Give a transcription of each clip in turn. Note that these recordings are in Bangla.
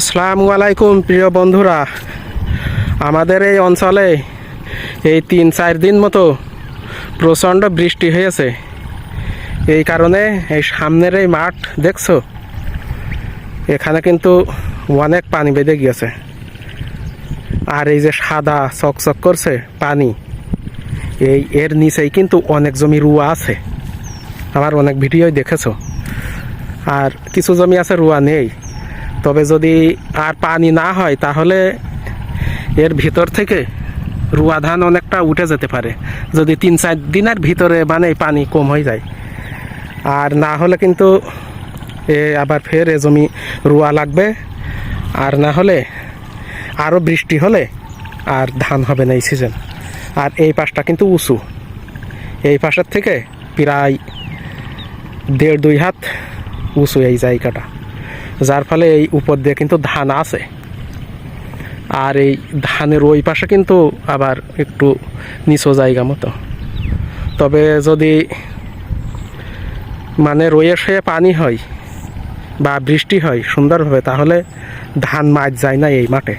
আসসালামু আলাইকুম, প্রিয় বন্ধুরা। আমাদের এই অঞ্চলে এই তিন, চার দিন মতো প্রচণ্ড বৃষ্টি হয়েছে। এই কারণে এই সামনের এই মাঠ, দেখছ? এখানে কিন্তু অনেক পানি বেঁধে গিয়েছে। আর এই যে সাদা চকচক করছে পানি, এই এর নিচেই কিন্তু অনেক জমি রুয়া আছে। আমার অনেক ভিডিওই দেখেছ। আর কিছু জমি আছে, রুয়া নেই। তবে যদি আর পানি না হয়, তাহলে এর ভিতর থেকে রুয়া ধান অনেকটা উঠে যেতে পারে। যদি তিন, চার দিনের ভিতরে মানে পানি কম হয়ে যায়। আর না হলে কিন্তু এ আবার ফের এ জমি রুয়া লাগবে। আর না হলে আরও বৃষ্টি হলে আর ধান হবে না এই সিজন আর এই পাশটা কিন্তু উঁচু। এই পাশের থেকে প্রায় দেড়, দুই হাত উঁচু এই জায়গাটা। যার ফলে এই উপর দিয়ে কিন্তু ধান আছে। আর এই ধানের ওই পাশে কিন্তু আবার একটু নিচু জায়গা মতো। তবে যদি মানে রয়ে সয়ে পানি হয় বা বৃষ্টি হয় সুন্দরভাবে, তাহলে ধান মাছ যায় না এই মাঠে।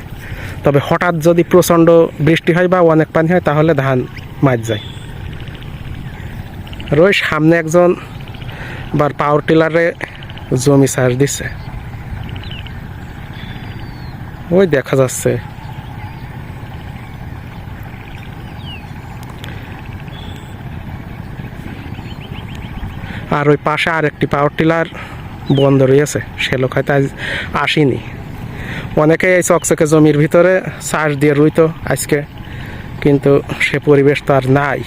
তবে হঠাৎ যদি প্রচণ্ড বৃষ্টি হয় বা অনেক পানি হয়, তাহলে ধান মাছ যায়। রই সামনে একজন বার পাওয়ার টিলারে জমি চাষ দিচ্ছে ওই দেখা যাচ্ছে। আর ওই পাশে আরেকটি পাওয়ার টিলার বন্ধ রয়েছে সে লোক হয়তো আজ আসেনি। অনেকে এই চকচকে জমির ভিতরে চাষ দিয়ে রুইতো আজকে, কিন্তু সে পরিবেশ তো আর নাই।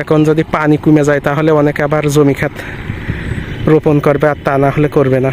এখন যদি পানি কমে যায়, তাহলে অনেকে আবার জমি খাত রোপণ করবে, আর তা না হলে করবে না।